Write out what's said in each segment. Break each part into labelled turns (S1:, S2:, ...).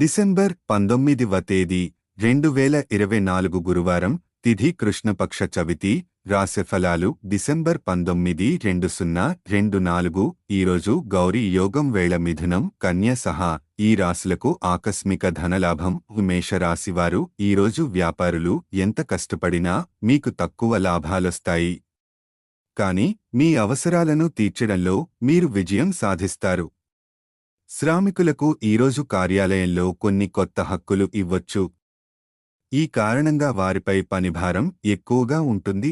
S1: December పంతొమ్మిదివ తేదీ రెండు వేల ఇరవై నాలుగు గురువారం తిథి కృష్ణపక్ష చవితి రాశిఫలాలు డిసెంబర్ పంతొమ్మిది రెండు సున్నా రెండు నాలుగు ఈరోజు గౌరీ యోగం వేళ మిథునం కన్య సహా ఈ రాశులకు ఆకస్మిక ధనలాభం మేషరాశివారు ఈరోజు వ్యాపారులు ఎంత కష్టపడినా మీకు తక్కువ లాభాలొస్తాయి. కాని మీ అవసరాలను తీర్చడంలో మీరు విజయం సాధిస్తారు. శ్రామికులకు ఈరోజు కార్యాలయంలో కొన్ని కొత్త హక్కులు ఇవ్వొచ్చు. ఈ కారణంగా వారిపై పనిభారం ఎక్కువగా ఉంటుంది.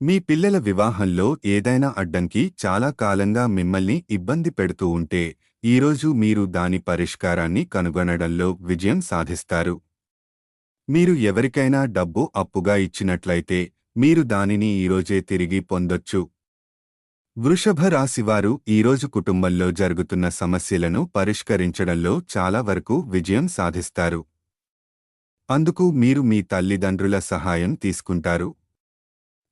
S1: మీ పిల్లల వివాహంలో ఏదైనా అడ్డంకి చాలా కాలంగా మిమ్మల్ని ఇబ్బంది పెడుతూ ఉంటే ఈరోజు మీరు దాని పరిష్కారాన్ని కనుగొనడంలో విజయం సాధిస్తారు. మీరు ఎవరికైనా డబ్బు అప్పుగా ఇచ్చినట్లయితే మీరు దానిని ఈరోజే తిరిగి పొందొచ్చు. వృషభ రాశివారు ఈరోజు కుటుంబంలో జరుగుతున్న సమస్యలను పరిష్కరించడంలో చాలా వరకు విజయం సాధిస్తారు. అందుకు మీరు మీ తల్లిదండ్రుల సహాయం తీసుకుంటారు.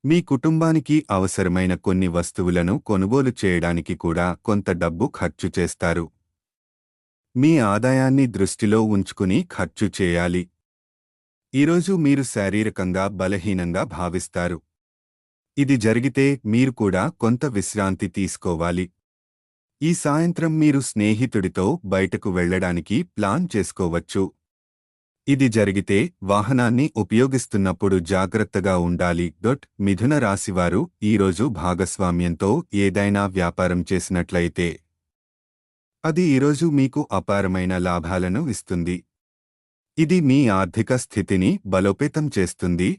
S1: మీ కుటుంబానికి అవసరమైన కొన్ని వస్తువులను కొనుగోలు చేయడానికి కూడా కొంత డబ్బు ఖర్చు చేస్తారు. మీ ఆదాయాన్ని దృష్టిలో ఉంచుకుని ఖర్చు చేయాలి. ఈరోజు మీరు శారీరకంగా బలహీనంగా భావిస్తారు. ఇది జరిగితే మీరు కూడా కొంత విశ్రాంతి తీసుకోవాలి. ఈ సాయంత్రం మీరు స్నేహితుడితో బయటకు వెళ్ళడానికి ప్లాన్ చేసుకోవచ్చు. ఇది జరిగితే వాహనాన్ని ఉపయోగిస్తున్నప్పుడు జాగ్రత్తగా ఉండాలి. డొట్ మిథున రాశివారు ఈరోజు భాగస్వామ్యంతో ఏదైనా వ్యాపారం చేసినట్లయితే అది ఈరోజు మీకు అపారమైన లాభాలను ఇస్తుంది. ఇది మీ ఆర్థిక స్థితిని బలోపేతం చేస్తుంది.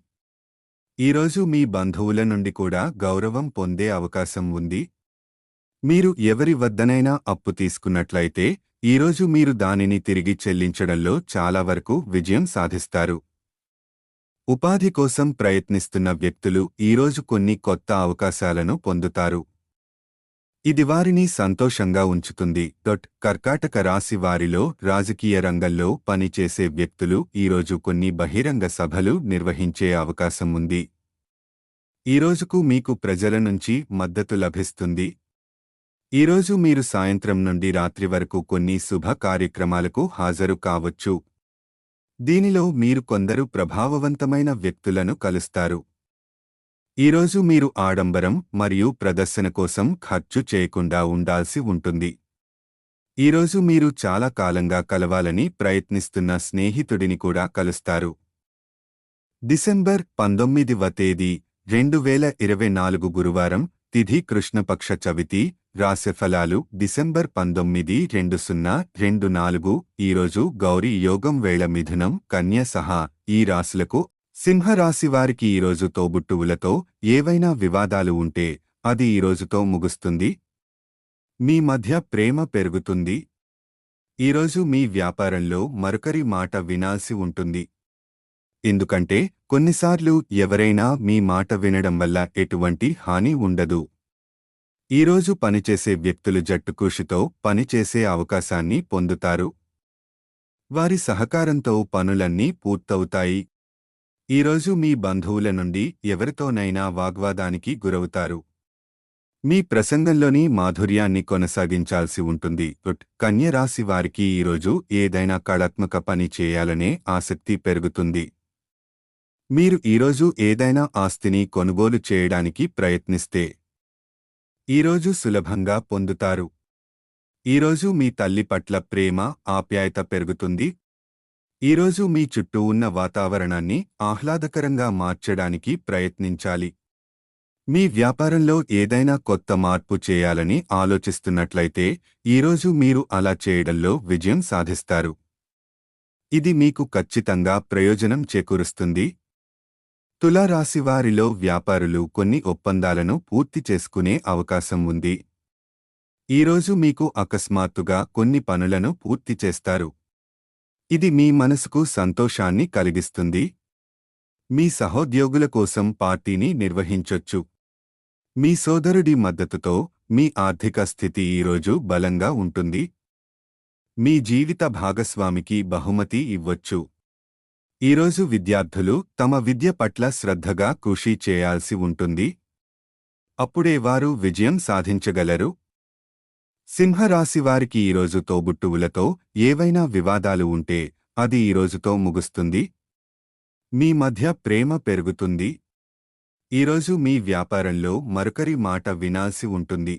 S1: ఈరోజు మీ బంధువుల నుండి కూడా గౌరవం పొందే అవకాశం ఉంది. మీరు ఎవరి వద్దనైనా అప్పు తీసుకున్నట్లయితే ఈరోజు మీరు దానిని తిరిగి చెల్లించడంలో చాలా వరకు విజయం సాధిస్తారు. ఉపాధి కోసం ప్రయత్నిస్తున్న వ్యక్తులు ఈరోజు కొన్ని కొత్త అవకాశాలను పొందుతారు. ఇది వారిని సంతోషంగా ఉంచుతుంది. డొట్ కర్కాటక రాశి వారిలో రాజకీయ రంగంలో పనిచేసే వ్యక్తులు ఈరోజు కొన్ని బహిరంగ సభలు నిర్వహించే అవకాశం ఉంది. ఈరోజుకు మీకు ప్రజల నుంచి మద్దతు లభిస్తుంది. ఈరోజు మీరు సాయంత్రం నుండి రాత్రి వరకు కొన్ని శుభ కార్యక్రమాలకు హాజరు కావచ్చు. దీనిలో మీరు కొందరు ప్రభావవంతమైన వ్యక్తులను కలుస్తారు. ఈరోజు మీరు ఆడంబరం మరియు ప్రదర్శన కోసం ఖర్చు చేయకుండా ఉండాల్సి ఉంటుంది. ఈరోజు మీరు చాలా కాలంగా కలవాలని ప్రయత్నిస్తున్న స్నేహితుడిని కూడా కలుస్తారు. డిసెంబర్ పంతొమ్మిదివ తేదీ రెండు వేల ఇరవై నాలుగు గురువారం తిథి కృష్ణపక్ష చవితి రాశిఫలాలు డిసెంబర్ పంతొమ్మిది రెండు సున్నా రెండు నాలుగు ఈరోజు గౌరీ యోగం వేళ మిథునం కన్య సహా ఈ రాశులకు సింహరాశివారికి ఈరోజు తోబుట్టువులతో ఏవైనా వివాదాలు ఉంటే అది ఈరోజుతో ముగుస్తుంది. మీ మధ్య ప్రేమ పెరుగుతుంది. ఈరోజు మీ వ్యాపారంలో మరొకరి మాట వినాల్సి ఉంటుంది. ఎందుకంటే కొన్నిసార్లు ఎవరైనా మీ మాట వినడం వల్ల ఎటువంటి హాని ఉండదు. ఈరోజు పనిచేసే వ్యక్తులు జట్టు కృషితో పనిచేసే అవకాశాన్ని పొందుతారు. వారి సహకారంతో పనులన్నీ పూర్తవుతాయి. ఈరోజు మీ బంధువుల నుండి ఎవరితోనైనా వాగ్వాదానికి గురవుతారు. మీ ప్రసంగంలోని మాధుర్యాన్ని కొనసాగించాల్సి ఉంటుంది. కన్యరాశి వారికి ఈరోజు ఏదైనా కళాత్మక పని చేయాలనే ఆసక్తి పెరుగుతుంది. మీరు ఈరోజు ఏదైనా ఆస్తిని కొనుగోలు చేయడానికి ప్రయత్నిస్తే ఈరోజు సులభంగా పొందుతారు. ఈరోజు మీ తల్లి పట్ల ప్రేమ ఆప్యాయత పెరుగుతుంది. ఈరోజు మీ చుట్టూ ఉన్న వాతావరణాన్ని ఆహ్లాదకరంగా మార్చడానికి ప్రయత్నించాలి. మీ వ్యాపారంలో ఏదైనా కొత్త మార్పు చేయాలని ఆలోచిస్తున్నట్లయితే ఈరోజు మీరు అలా చేయడంలో విజయం సాధిస్తారు. ఇది మీకు ఖచ్చితంగా ప్రయోజనం చేకూరుస్తుంది. తులారాశివారిలో వ్యాపారులు కొన్ని ఒప్పందాలను పూర్తి చేసుకునే అవకాశం ఉంది. ఈరోజు మీకు అకస్మాత్తుగా కొన్ని పనులను పూర్తి చేస్తారు. ఇది మీ మనసుకు సంతోషాన్ని కలిగిస్తుంది. మీ సహోద్యోగుల కోసం పార్టీని నిర్వహించొచ్చు. మీ సోదరుడి మద్దతుతో మీ ఆర్థిక స్థితి ఈరోజు బలంగా ఉంటుంది. మీ జీవిత భాగస్వామికి బహుమతి ఇవ్వొచ్చు. ఈరోజు విద్యార్థులు తమ విద్య పట్ల శ్రద్ధగా కృషి చేయాల్సి ఉంటుంది. అప్పుడే వారు విజయం సాధించగలరు. సింహరాశివారికి ఈరోజు తోబుట్టువులతో ఏవైనా వివాదాలు ఉంటే అది ఈరోజుతో ముగుస్తుంది. మీ మధ్య ప్రేమ పెరుగుతుంది. ఈరోజు మీ వ్యాపారంలో మరొకరి మాట వినాల్సి ఉంటుంది.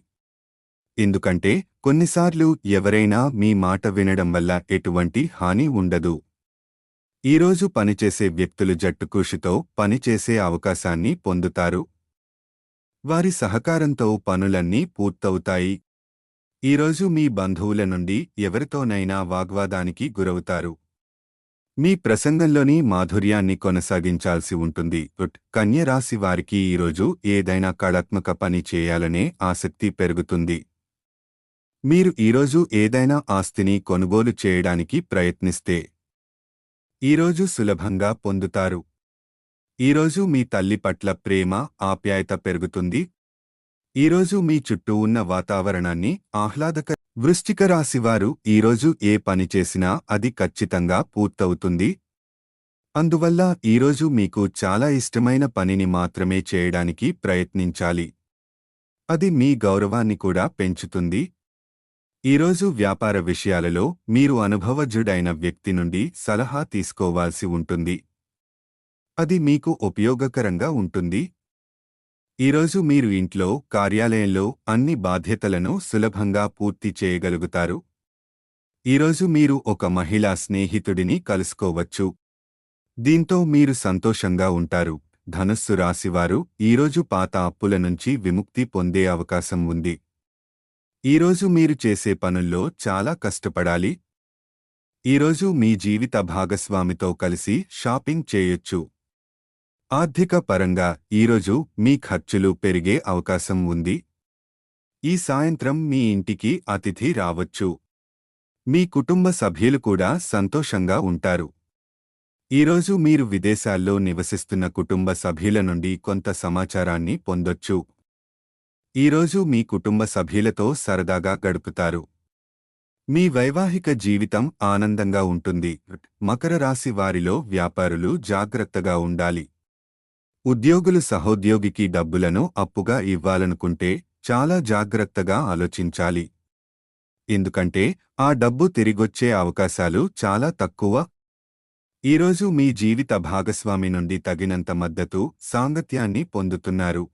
S1: ఎందుకంటే కొన్నిసార్లు ఎవరైనా మీ మాట వినడం వల్ల ఎటువంటి హాని ఉండదు. ఈరోజు పనిచేసే వ్యక్తులు జట్టుకృషితో పనిచేసే అవకాశాన్ని పొందుతారు. వారి సహకారంతో పనులన్నీ పూర్తవుతాయి. ఈరోజు మీ బంధువుల నుండి ఎవరితోనైనా వాగ్వాదానికి గురవుతారు. మీ ప్రసంగంలోని మాధుర్యాన్ని కొనసాగించాల్సి ఉంటుంది. కన్యరాశి వారికి ఈరోజు ఏదైనా కళాత్మక పని చేయాలనే ఆసక్తి పెరుగుతుంది. మీరు ఈరోజు ఏదైనా ఆస్తిని కొనుగోలు చేయడానికి ప్రయత్నిస్తే ఈరోజు సులభంగా పొందుతారు. ఈరోజు మీ తల్లి పట్ల ప్రేమ ఆప్యాయత పెరుగుతుంది. ఈరోజు మీ చుట్టూ ఉన్న వాతావరణాన్ని ఆహ్లాదక వృశ్చిక రాశివారు ఈరోజు ఏ పని చేసినా అది ఖచ్చితంగా పూర్తవుతుంది. అందువల్ల ఈరోజు మీకు చాలా ఇష్టమైన పనిని మాత్రమే చేయడానికి ప్రయత్నించాలి. అది మీ గౌరవాన్ని కూడా పెంచుతుంది. ఈరోజు వ్యాపార విషయాలలో మీరు అనుభవజ్ఞుడైన వ్యక్తి నుండి సలహా తీసుకోవాల్సి ఉంటుంది. అది మీకు ఉపయోగకరంగా ఉంటుంది. ఈరోజు మీరు ఇంట్లో కార్యాలయంలో అన్ని బాధ్యతలను సులభంగా పూర్తి చేయగలుగుతారు. ఈరోజు మీరు ఒక మహిళా స్నేహితుడిని కలుసుకోవచ్చు. దీంతో మీరు సంతోషంగా ఉంటారు. ధనస్సు రాశివారు ఈరోజు పాత అప్పుల నుంచి విముక్తి పొందే అవకాశం ఉంది. ఈరోజు మీరు చేసే పనుల్లో చాలా కష్టపడాలి. ఈరోజు మీ జీవిత భాగస్వామితో కలిసి షాపింగ్ చేయొచ్చు. ఆర్థిక పరంగా ఈరోజు మీ ఖర్చులు పెరిగే అవకాశం ఉంది. ఈ సాయంత్రం మీ ఇంటికి అతిథి రావచ్చు. మీ కుటుంబ సభ్యులు కూడా సంతోషంగా ఉంటారు. ఈరోజు మీరు విదేశాల్లో నివసిస్తున్న కుటుంబ సభ్యుల నుండి కొంత సమాచారాన్ని పొందొచ్చు. ఈరోజు మీ కుటుంబ సభ్యులతో సరదాగా గడుపుతారు. మీ వైవాహిక జీవితం ఆనందంగా ఉంటుంది. మకర రాశి వారిలో వ్యాపారులు జాగ్రత్తగా ఉండాలి. ఉద్యోగులు సహోద్యోగికి డబ్బులను అప్పుగా ఇవ్వాలనుకుంటే చాలా జాగ్రత్తగా ఆలోచించాలి. ఎందుకంటే ఆ డబ్బు తిరిగొచ్చే అవకాశాలు చాలా తక్కువ. ఈరోజు మీ జీవిత భాగస్వామి నుండి తగినంత మద్దతు సాంగత్యాన్ని పొందుతున్నారు.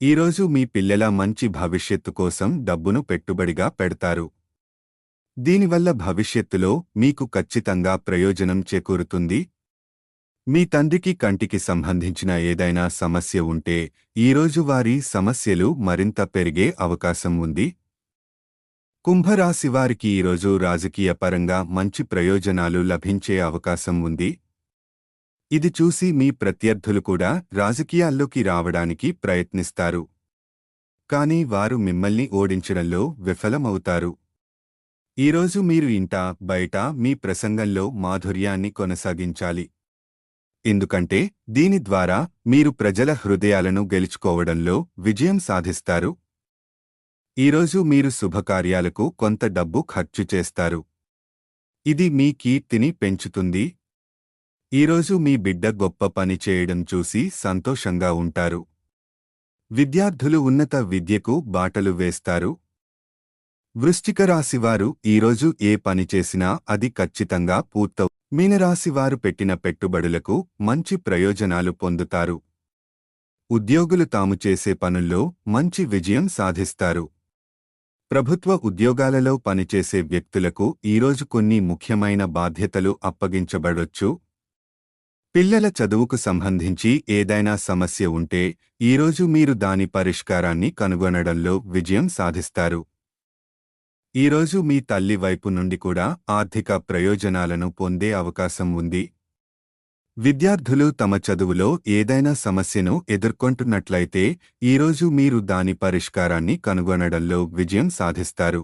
S1: ఈరోజు మీ పిల్లల మంచి భవిష్యత్తు కోసం డబ్బును పెట్టుబడిగా పెడతారు. దీనివల్ల భవిష్యత్తులో మీకు ఖచ్చితంగా ప్రయోజనం చేకూరుతుంది. మీ తండ్రికి కంటికి సంబంధించిన ఏదైనా సమస్య ఉంటే ఈరోజు వారి సమస్యలు మరింత పెరిగే అవకాశం ఉంది. కుంభరాశి వారికి ఈరోజు రాజకీయ పరంగా మంచి ప్రయోజనాలు లభించే అవకాశం ఉంది. ఇది చూసి మీ ప్రత్యర్థులు కూడా రాజకీయాల్లోకి రావడానికి ప్రయత్నిస్తారు. కానీ వారు మిమ్మల్ని ఓడించడంలో విఫలమవుతారు. ఈరోజు మీరు ఇంట బయట మీ ప్రసంగంలో మాధుర్యాన్ని కొనసాగించాలి. ఎందుకంటే దీని ద్వారా మీరు ప్రజల హృదయాలను గెలుచుకోవడంలో విజయం సాధిస్తారు. ఈరోజు మీరు శుభకార్యాలకు కొంత డబ్బు ఖర్చు చేస్తారు. ఇది మీ కీర్తిని పెంచుతుంది. ఈరోజు మీ బిడ్డ గొప్ప పని చేయడం చూసి సంతోషంగా ఉంటారు. విద్యార్థులు ఉన్నత విద్యకు బాటలు వేస్తారు. వృశ్చిక రాశివారు ఈరోజు ఏ పని చేసినా అది ఖచ్చితంగా పూర్తవు మీనరాశివారు పెట్టిన పెట్టుబడులకు మంచి ప్రయోజనాలు పొందుతారు. ఉద్యోగులు తాము చేసే పనుల్లో మంచి విజయం సాధిస్తారు. ప్రభుత్వ ఉద్యోగాలలో పనిచేసే వ్యక్తులకు ఈరోజు కొన్ని ముఖ్యమైన బాధ్యతలు అప్పగించబడొచ్చు. పిల్లల చదువుకు సంబంధించి ఏదైనా సమస్య ఉంటే ఈరోజు మీరు దాని పరిష్కారాన్ని కనుగొనడంలో విజయం సాధిస్తారు. ఈరోజు మీ తల్లి వైపు నుండి కూడా ఆర్థిక ప్రయోజనాలను పొందే అవకాశం ఉంది. విద్యార్థులు తమ చదువులో ఏదైనా సమస్యను ఎదుర్కొంటున్నట్లయితే ఈరోజు మీరు దాని పరిష్కారాన్ని కనుగొనడంలో విజయం సాధిస్తారు.